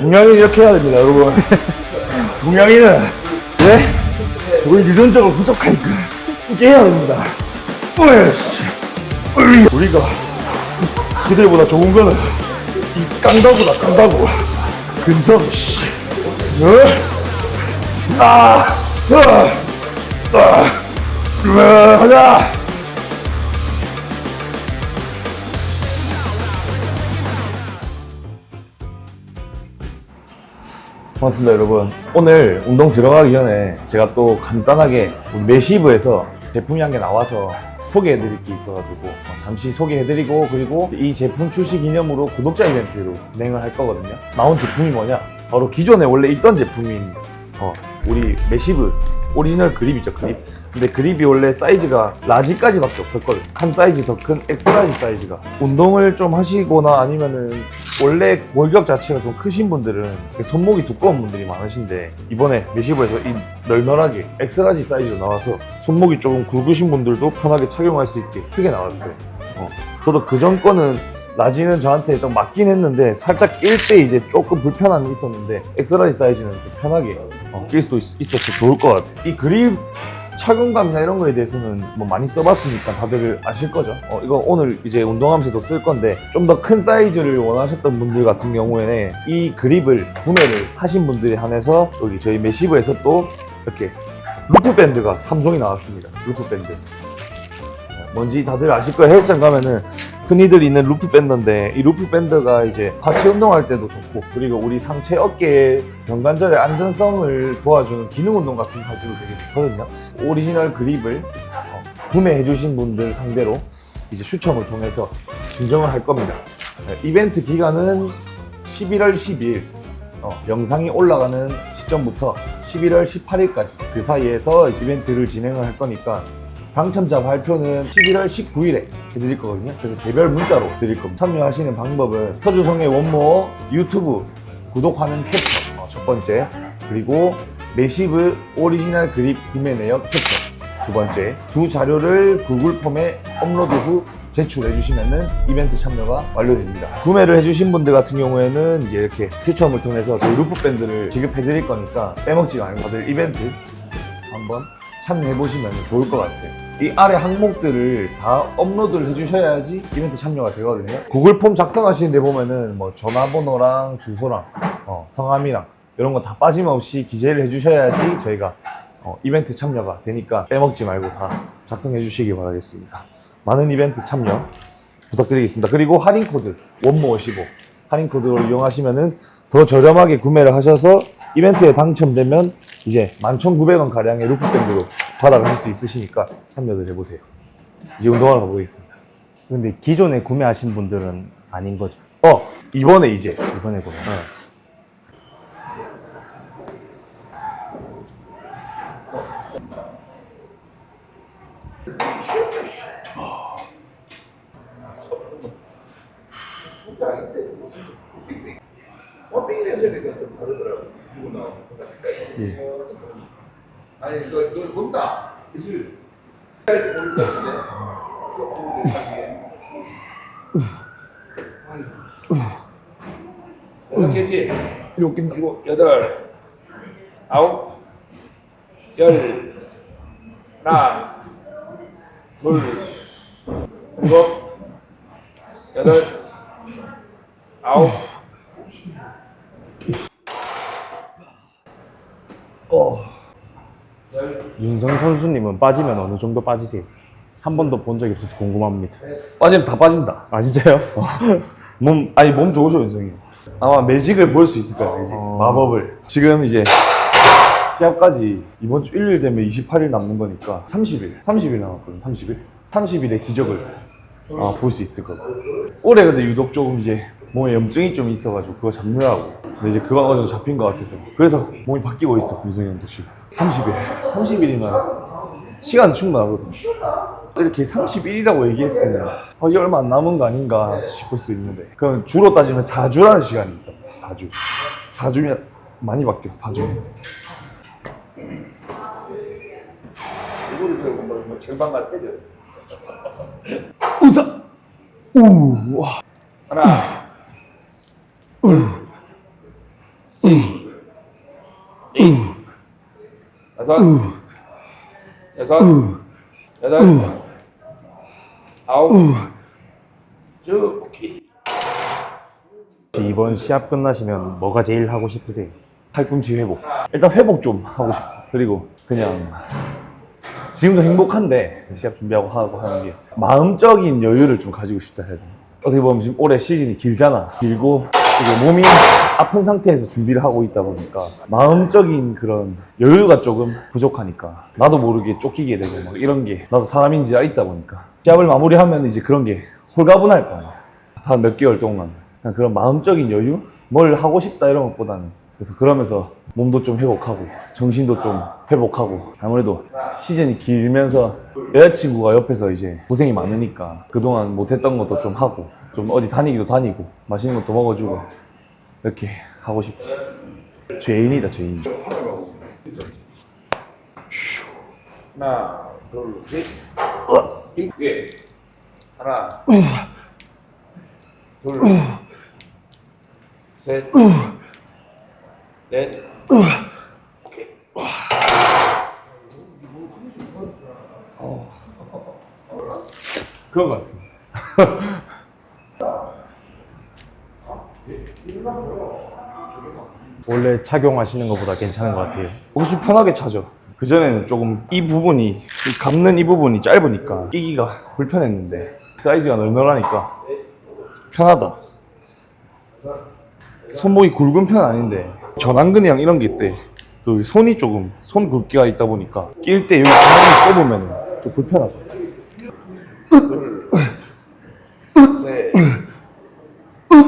동양인 이렇게 해야 됩니다, 여러분. 동양인은, 네? 우리 유전적으로 부족하니까, 이렇게 해야 됩니다. 우리가 그들보다 좋은 거는, 이 깡다구다, 깡다구. 근성, 씨. 어? 아, 어, 아, 어, 가자! 반갑습니다 여러분. 오늘 운동 들어가기 전에 제가 또 간단하게 메시브에서 제품이 한 개 나와서 소개해드릴 게 있어가지고 어, 잠시 소개해드리고 그리고 이 제품 출시 기념으로 구독자 이벤트로 진행을 할 거거든요. 나온 제품이 뭐냐? 바로 기존에 원래 있던 제품인 어, 우리 메시브 오리지널 그립이죠 그립 근데 그립이 원래 사이즈가 라지까지밖에 없었거든. 한 사이즈 더 큰 엑스라지 사이즈가. 운동을 좀 하시거나 아니면은 원래 골격 자체가 좀 크신 분들은 손목이 두꺼운 분들이 많으신데 이번에 메시브에서 이 널널하게 엑스라지 사이즈로 나와서 손목이 조금 굵으신 분들도 편하게 착용할 수 있게 크게 나왔어요. 어, 저도 그 전 거는 라지는 저한테 좀 맞긴 했는데 살짝 낄 때 이제 조금 불편함이 있었는데 엑스라지 사이즈는 좀 편하게 어, 낄 수도 있, 있어서 좋을 것 같아요. 이 그립 착용감이나 이런 거에 대해서는 뭐 많이 써봤으니까 다들 아실 거죠. 어, 이거 오늘 이제 운동하면서도 쓸 건데 좀 더 큰 사이즈를 원하셨던 분들 같은 경우에는 이 그립을 구매를 하신 분들에 한해서 여기 저희 메시브에서 또 이렇게 루프 밴드가 3종이 나왔습니다. 루프 밴드. 뭔지 다들 아실 거예요. 헬스장 가면은 흔히들 있는 루프 밴드인데 이 루프 밴드가 이제 하체 운동할 때도 좋고 그리고 우리 상체 어깨 경관절의 안전성을 도와주는 기능 운동 같은 때도 되게 좋거든요. 오리지널 그립을 어, 구매해 주신 분들 상대로 이제 추첨을 통해서 증정을 할 겁니다. 자, 이벤트 기간은 11월 12일 어, 영상이 올라가는 시점부터 11월 18일까지 그 사이에서 이벤트를 진행을 할 거니까 당첨자 발표는 11월 19일에 해드릴 거거든요. 그래서 개별 문자로 드릴 겁니다. 참여하시는 방법은 서주성의 원모 유튜브 구독하는 캡처 어, 첫 번째 그리고 메시브 오리지널 그립 구매 내역 캡처 두 번째 두 자료를 구글 폼에 업로드 후 제출해 주시면은 이벤트 참여가 완료됩니다. 구매를 해주신 분들 같은 경우에는 이제 이렇게 추첨을 통해서 루프 밴드를 지급해 드릴 거니까 빼먹지 말고 다들 이벤트 한번 참여해 보시면 좋을 것 같아요. 이 아래 항목들을 다 업로드를 해주셔야지 이벤트 참여가 되거든요. 구글 폼 작성하시는 데 보면은 뭐 전화번호랑 주소랑 어, 성함이랑 이런 거 다 빠짐없이 기재를 해주셔야지 저희가 어, 이벤트 참여가 되니까 빼먹지 말고 다 작성해 주시기 바라겠습니다. 많은 이벤트 참여 부탁드리겠습니다. 그리고 할인 코드 원모 55 할인 코드로 이용하시면은 더 저렴하게 구매를 하셔서 이벤트에 당첨되면 이제 11,900원 가량의 루프밴드로 받아가실 수 있으시니까 참여를 해보세요. 이제 운동하러 가보겠습니다. 근데 기존에 구매하신 분들은 아닌 거죠. 어 이번에 이제 이번에 보면. 아니 그 그걸 본다. 그실 여덟 개지. 일곱 개 일곱 여덟 아홉 열. 하나 둘 일곱 여덟 아홉 윤성 선수님은 빠지면 어느 정도 빠지세요? 한 번도 본 적이 없어서 궁금합니다. 빠지면 다 빠진다. 아 진짜요? 몸 아니 몸 좋으셔 윤성이. 아마 매직을 볼 수 있을 거야 매직 어. 마법을. 지금 이제 시합까지 이번 주 일요일 되면 28일 남는 거니까 30일 30일 남았거든 30일 30일의 기적을 아, 볼 수 있을 거고 올해 근데 유독 조금 이제 몸에 염증이 좀 있어가지고 그거 잡느라고 근데 이제 그거 정도 잡힌 것 같아서 그래서 몸이 바뀌고 있어 윤성이 형도 지금 30일. 30일이면 시간 충분하거든 이렇게 31이라고 얘기했을 때는 어, 이게 얼마 안 남은 거 아닌가 싶을 수 있는데 그럼 주로 따지면 4주라는 시간이 있다. 4주. 4주면 많이 바뀌어 4주면 이거를 배우고 뭐 절반 갈 때려 우사! 우와. 하나 다섯, 여섯, 여덟, 아홉, 쭉 오케이. 이번 시합 끝나시면 뭐가 제일 하고 싶으세요? 팔꿈치 회복. 일단 회복 좀 하고 싶어. 그리고 그냥 지금도 행복한데 시합 준비하고 하고 하는 게 마음적인 여유를 좀 가지고 싶다 해야 되나. 어떻게 보면 지금 올해 시즌이 길잖아. 길고 이게 몸이 아픈 상태에서 준비를 하고 있다 보니까 마음적인 그런 여유가 조금 부족하니까 나도 모르게 쫓기게 되고 막 이런 게 나도 사람인지가 있다 보니까 시합을 마무리하면 이제 그런 게 홀가분할 거 아니야. 한 몇 개월 동안 그냥 그런 마음적인 여유 뭘 하고 싶다 이런 것보다는 그래서 그러면서 몸도 좀 회복하고 정신도 좀 회복하고 아무래도 시즌이 길면서 여자친구가 옆에서 이제 고생이 많으니까 그동안 못했던 것도 좀 하고 좀 어디 다니기도 다니고 맛있는 것도 먹어주고 이렇게 하고 싶지 죄인이다 죄인 하나, 둘, 셋. 힘 예. 하나, 둘, 셋, 넷. 오케이. 그런 것 같습니다 원래 착용하시는 것보다 괜찮은 것 같아요. 옷이 편하게 차죠. 그전에는 조금 이 부분이, 이 감는 이 부분이 짧으니까 끼기가 불편했는데 사이즈가 널널하니까 편하다. 손목이 굵은 편 아닌데 전완근이랑 이런 게 있대. 또 손이 조금 손 굵기가 있다 보니까 낄 때 여기 가만히 꼽으면 좀 불편하죠. 셋,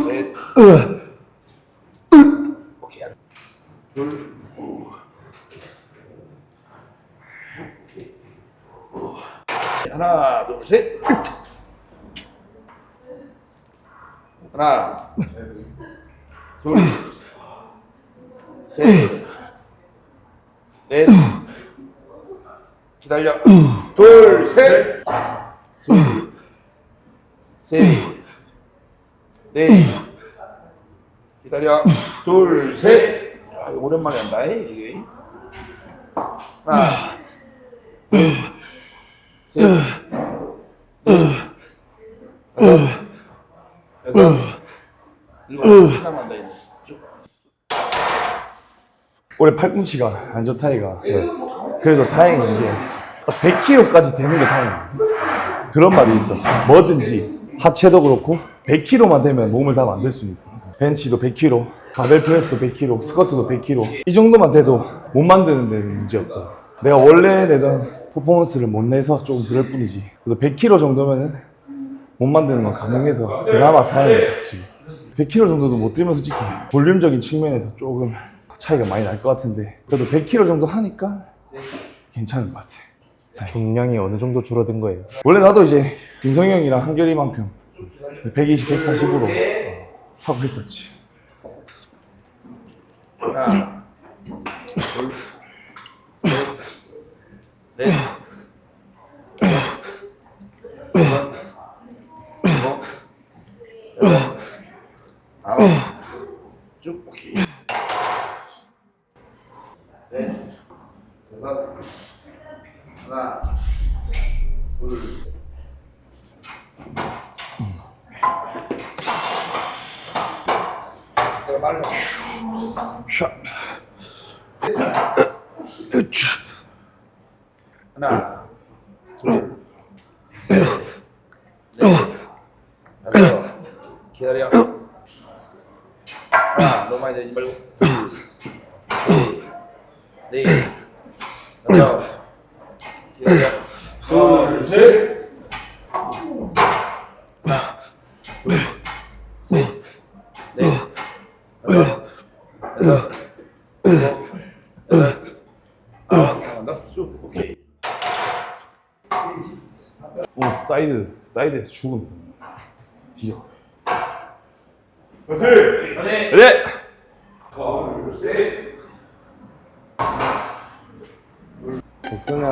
넷. 오케이. 둘, 하나, 둘, 셋. 하나, 둘, 셋, 넷. 기다려. 둘, 셋. 둘, 셋, 넷. 기다려. 둘, 셋. 아, 오랜만에 한다. 이게. 하나, 둘, 셋, 여섯, 일곱. 하나만 한다. 이거. 올해 팔꿈치가 안 좋다 이가 그래도 다행인 게딱 100kg까지 되는 게 다행이야 그런 말이 있어 뭐든지 하체도 그렇고 100kg만 되면 몸을 다 만들 수 있어. 벤치도 100kg 바벨 프레스도 100kg 스쿼트도 100kg 이 정도만 돼도 못 만드는 데는 문제없고. 내가 원래 내던 퍼포먼스를 못 내서 조금 그럴 뿐이지. 그래도 100kg 정도면은 못 만드는 건 가능해서 그나마 다행이다 지금 100kg 정도도 못 들면 솔직히 볼륨적인 측면에서 조금 차이가 많이 날 것 같은데 그래도 100kg 정도 하니까 괜찮은 것 같아. 중량이 어느 정도 줄어든 거예요? 원래 나도 이제 윤성이 형이랑 한결이만큼 120, 140으로 하고 있었지. 하나, 둘, 셋, 넷, 일곱, 여덟, 아홉, 쭉 오케이. 넷, 다섯, 하나, 둘. 내가 말을 샷 하나, 둘, 셋, 넷, 다섯, 기다려. 하나, 너무 많이 내지 말고. 둘, 셋, 넷, 다섯, 기다려. 둘, 셋. 하나, 둘, 셋, 넷, 다섯, 여섯, 일곱, 여덟, 아홉. 한다. 쭉. 오케이. 오 사이드 사이드에서 죽음. 뒤져 네. 복숭아.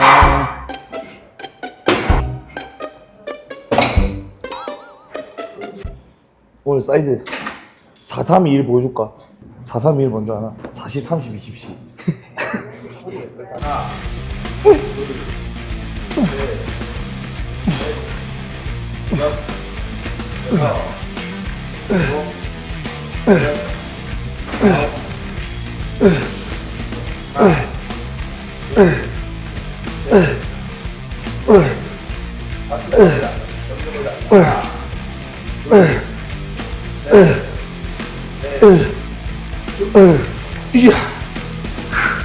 오늘 사이드 4321 보여줄까? 431 먼저 하나? 40, 30, 20씩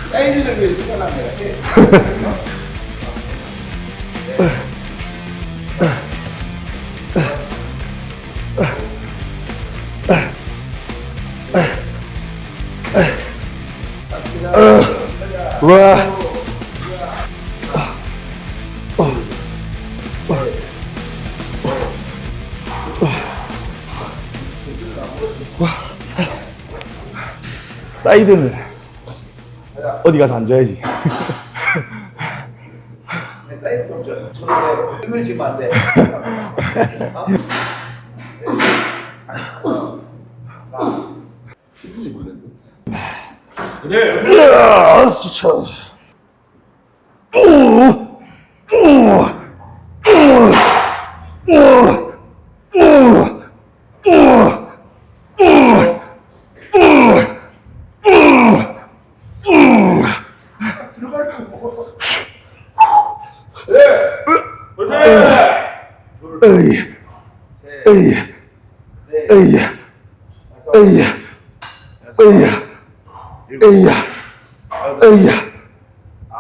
사이즈를 위해 추천한 내가 해. 사이드는 어디 가서 앉아야지 사이즈 좀 줘요. 저런데 힘을 지면 안 돼. 아, 진짜. 에이, 에이, 에이, 에이, 에이, 에이야, 에이야,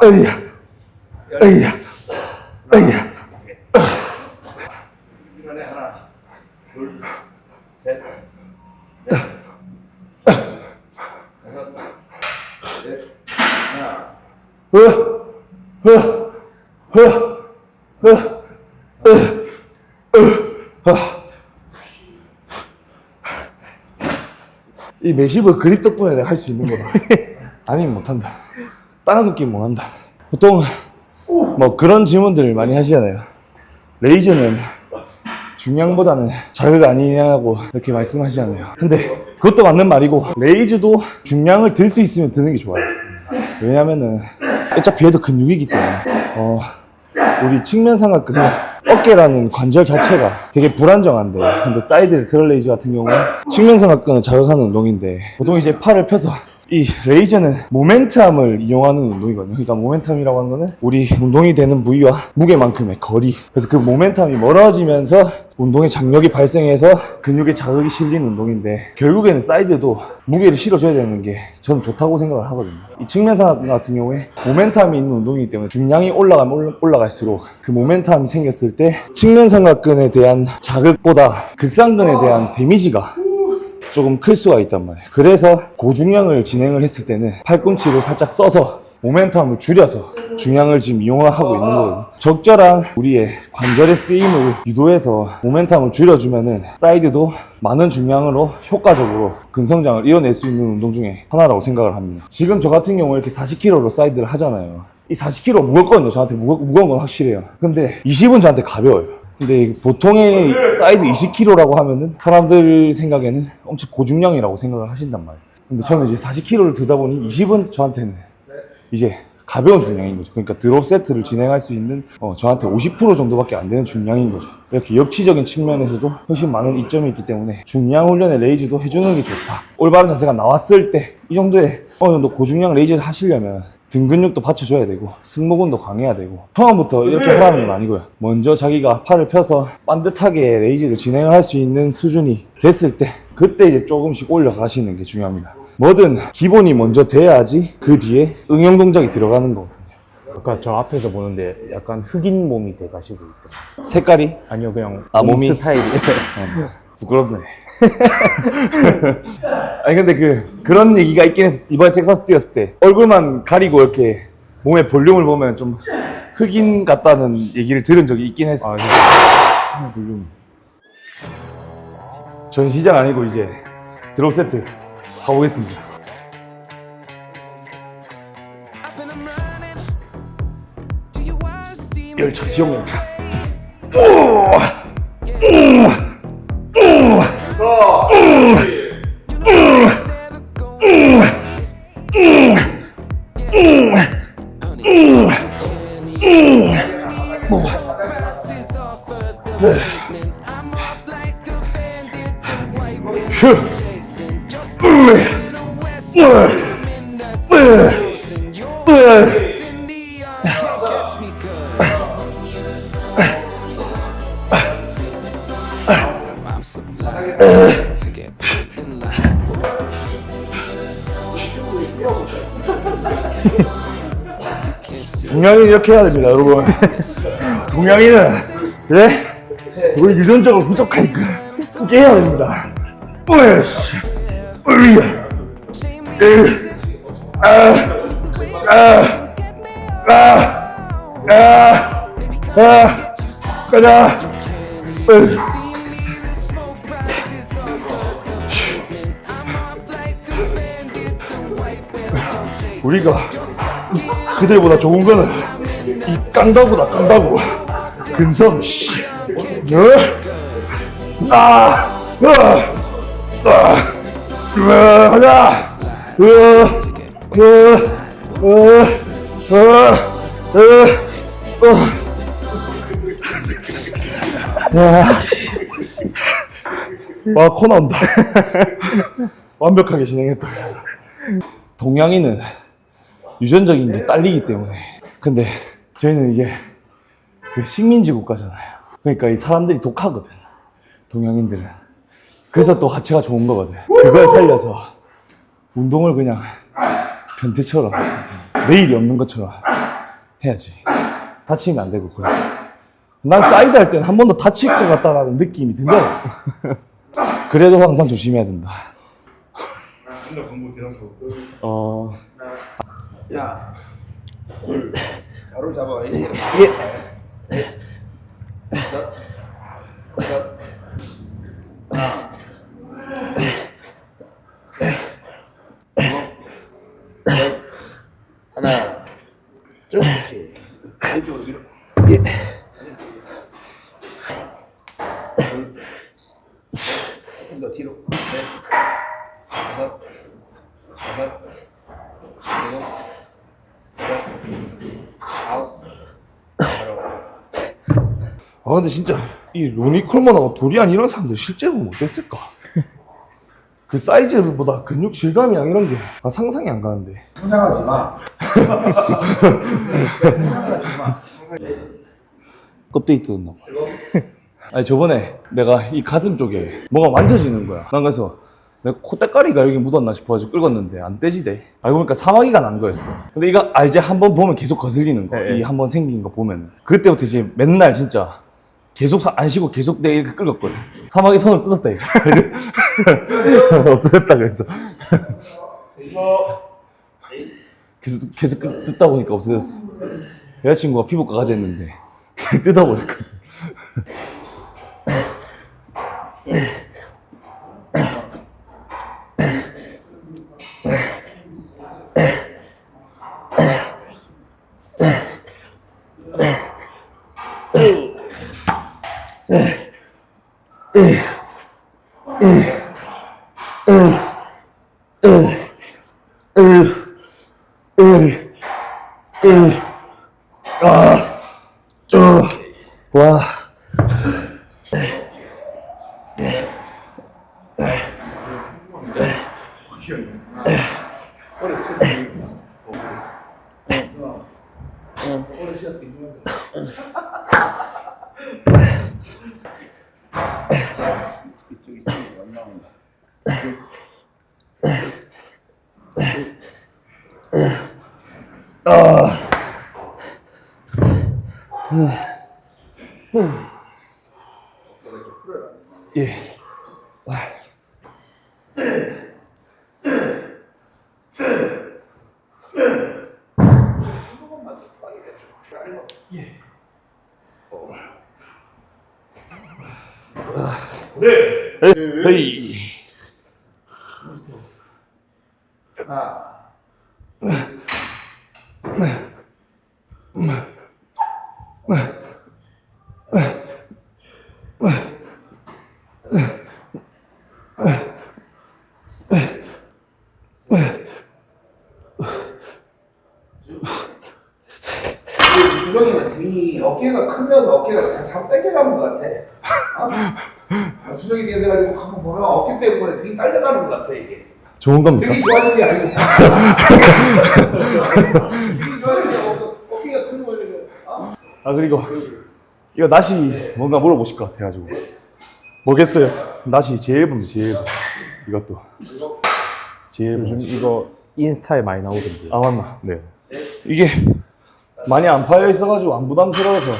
에이야, 에이야, 에이야. 이번에 하나, 둘, 셋, 넷, 다섯, 넷, 하나, 으, 으, 으, 으, 으, 으, 아. 이 메시브 그립 덕분에 내가 할 수 있는 거다. 아니면 못한다. 다른 느낌 못한다. 보통 뭐 그런 질문들을 많이 하시잖아요. 레이저는 중량보다는 자극 아니냐고 이렇게 말씀하시잖아요. 근데 그것도 맞는 말이고 레이즈도 중량을 들 수 있으면 드는 게 좋아요. 왜냐면은 어차피 얘도 근육이기 때문에 어, 우리 측면 삼각근 어깨라는 관절 자체가 되게 불안정한데 근데 사이드 트럴 레이저 같은 경우는 측면 삼각근을 자극하는 운동인데 보통 이제 팔을 펴서 이 레이저는 모멘텀을 이용하는 운동이거든요. 그러니까 모멘텀이라고 하는 거는 우리 운동이 되는 부위와 무게만큼의 거리. 그래서 그 모멘텀이 멀어지면서 운동의 장력이 발생해서 근육에 자극이 실리는 운동인데 결국에는 사이드도 무게를 실어줘야 되는 게 저는 좋다고 생각을 하거든요. 이 측면 삼각근 같은 경우에 모멘텀이 있는 운동이기 때문에 중량이 올라가면 올라- 올라갈수록 그 모멘텀이 생겼을 때 측면 삼각근에 대한 자극보다 극상근에 대한 데미지가 조금 클 수가 있단 말이에요. 그래서 고중량을 진행을 했을 때는 팔꿈치를 살짝 써서 모멘텀을 줄여서 중량을 지금 이용하고 있는 거예요. 적절한 우리의 관절의 쓰임을 유도해서 모멘텀을 줄여주면은 사이드도 많은 중량으로 효과적으로 근성장을 이뤄낼 수 있는 운동 중에 하나라고 생각을 합니다. 지금 저 같은 경우에 이렇게 40kg로 사이드를 하잖아요. 이 40kg 무겁거든요. 저한테 무거, 무거운 건 확실해요. 근데 20은 저한테 가벼워요. 근데 보통의 사이드 20kg라고 하면은 사람들 생각에는 엄청 고중량이라고 생각을 하신단 말이에요. 근데 저는 이제 40kg를 들다 보니 20은 저한테는 이제 가벼운 중량인 거죠. 그러니까 드롭 세트를 진행할 수 있는 어, 저한테 50% 정도밖에 안 되는 중량인 거죠. 이렇게 역치적인 측면에서도 훨씬 많은 이점이 있기 때문에 중량 훈련의 레이즈도 해주는 게 좋다. 올바른 자세가 나왔을 때 이 정도의 어느 정도 고중량 레이즈를 하시려면 등 근육도 받쳐줘야 되고 승모근도 강해야 되고 처음부터 이렇게 하라는 건 아니고요. 먼저 자기가 팔을 펴서 반듯하게 레이즈를 진행을 할수 있는 수준이 됐을 때 그때 이제 조금씩 올려가시는 게 중요합니다. 뭐든 기본이 먼저 돼야지 그 뒤에 응용 동작이 들어가는 거거든요. 아까 저 앞에서 보는데 약간 흑인 몸이 돼가시고 있다. 색깔이 아니요 그냥 아, 몸 몸이? 스타일이 부끄럽네. 아니 근데 그 그런 얘기가 있긴 했어. 이번에 텍사스 뛰었을 때 얼굴만 가리고 이렇게 몸의 볼륨을 보면 좀 흑인 같다는 얘기를 들은 적이 있긴 했어. 아, 아, 볼륨. 전 시장 아니고 이제 드롭 세트 가보겠습니다. 열차 지역 열차. It's never going 이렇게 해야 됩니다, 여러분. 동양인은 예? 우리 유전적으로 부족하니까 이렇게 해야 됩니다. 으이씨, 으이, 으이, 아, 아, 아, 아, 아, 가자. 으이. 우리가 그들보다 좋은 거는 이 깡다구다 깡다구 근섬 씨 어? 아! 아! 아! 으아! 가자! 으아! 으아! 으아! 으아! 으아! 으아! 야, 씨. 와, 코 나온다. 완벽하게 진행했다. 동양인은 유전적인 게 딸리기 때문에. 근데 저희는 이게 그 식민지 국가잖아요. 그러니까 이 사람들이 독하거든. 동양인들은. 그래서 또 하체가 좋은 거거든. 그걸 살려서 운동을 그냥 변태처럼 매일이 없는 것처럼 해야지. 다치면 안 되고 그래. 난 사이드 할 때는 한 번도 다칠 것 같다라는 느낌이 든적 없어. 그래도 항상 조심해야 된다. 어, 야, 바로 잡아. 이제. 하나, 쭉 이렇게 왼쪽으로 위로. 예. 조금 더 뒤로. 넷, 다섯, 다섯, 일곱, 여덟, 아홉, 아 근데 진짜 이 로니 콜먼하고 도리안 이런 사람들 실제로 어땠을까? 그 사이즈보다 근육 질감이랑 이런 게 아, 상상이 안 가는데. 상상하지 마. 껍데기 뜯었나? 봐 아니 저번에 내가 이 가슴 쪽에 뭐가 만져지는 거야. 난 그래서 내가 콧대가리가 여기 묻었나 싶어가지고 끌었는데 안 떼지대. 알고 보니까 사마귀가 난 거였어. 근데 이거 알지? 한번 보면 계속 거슬리는 거야 네, 네. 이한 번 생긴 거 보면 그때부터 이제 맨날 진짜 계속 사- 안 쉬고 계속 내 이렇게 끌었거든. 사마귀 손을 뜯었다 없어졌다 그래서. 계속 계속 뜯- 뜯다 보니까 없어졌어. 여자친구가 피부과 그냥 뜯어버렸거든 와. 네. 헤이. 하나, 주정이는 등이 어깨가 크면서 어깨가 자꾸 당겨가는 것 같아. 어? 주정이 돼가지고 한번 보면 어깨 때문에 등이 딸려가는 것 같아 이게. 좋은 겁니까? 등이 좋아지는 게 아니고. 등이 좋아지는 게 아니고 어깨가 큰 거는 아, 아 그리고 이거 나시 뭔가 물어보실 것 같아가지고 뭐겠어요? 나시 제일 봅니다 제일 봄. 이것도 제일 요즘 요즘 이거 인스타에 많이 나오던데. 아 맞나? 네. 이게 많이 안 파여 있어가지고 안 부담스러워서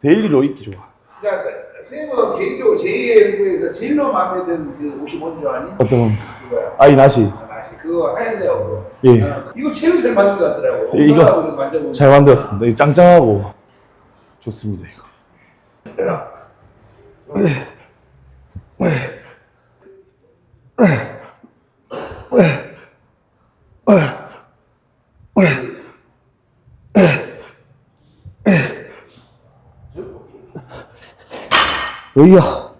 데일리로 입기 좋아. 그러니까 선생님은 개인적으로 제2M부에서 제일로 마음에 든그 옷이 뭔지 아니? 어떤 겁니까? 그거야. 아이 나시 아, 나시 그거 하얀색으로. 예. 어, 이거 제일 잘 같더라고. 예, 이거 엄마하고 만져보면. 잘 만들었습니다. 이 짱짱하고 좋습니다 이거. 여기야.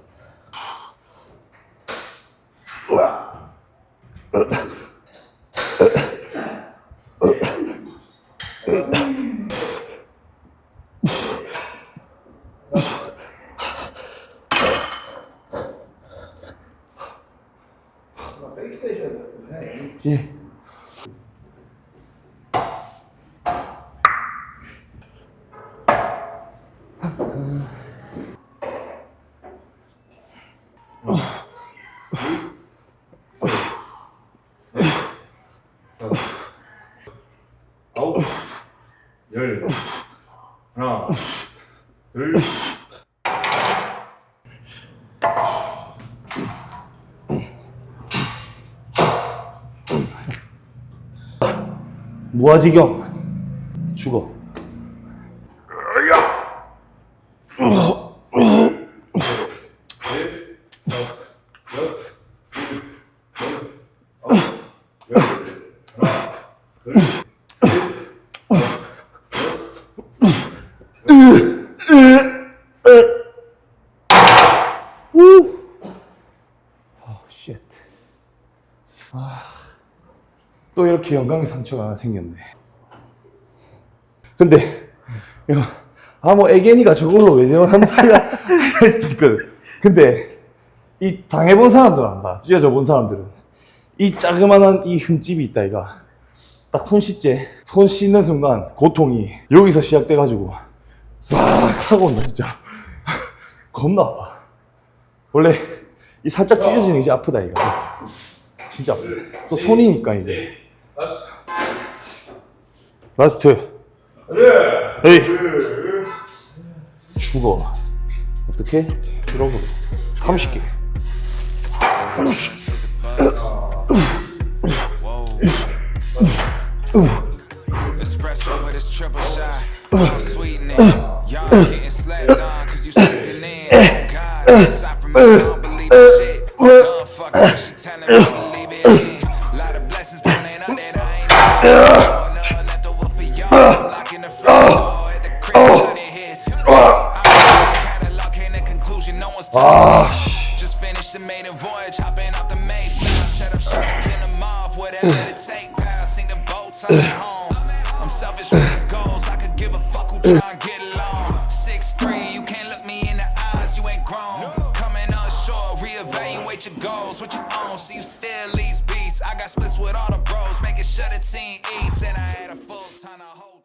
열, 하나, 둘, 무아지경 죽어. 쉣. 아, 또 이렇게 영광의 상처가 생겼네. 근데 이거 아뭐 애견이가 저걸로 왜 저러는 소리가 할 수도 있거든. 근데 이 당해본 사람들은 안다. 찢어져 본 사람들은 이 자그마한 이 흠집이 있다 이가 딱 손 씻제 손 씻는 순간 고통이 여기서 시작돼 가지고 막 차고 온다 진짜 겁나 아파. 원래 이 살짝 찢어지는 게 아프다 이거. 진짜 아프다. 또 손이니까 이제. 라스트. 에이. 죽어. 어떻게? 들어보래. 30개. Espresso with his triple shot. I'm sweetening. Y'all getting slapped on cause you sleeping in. God, aside from me,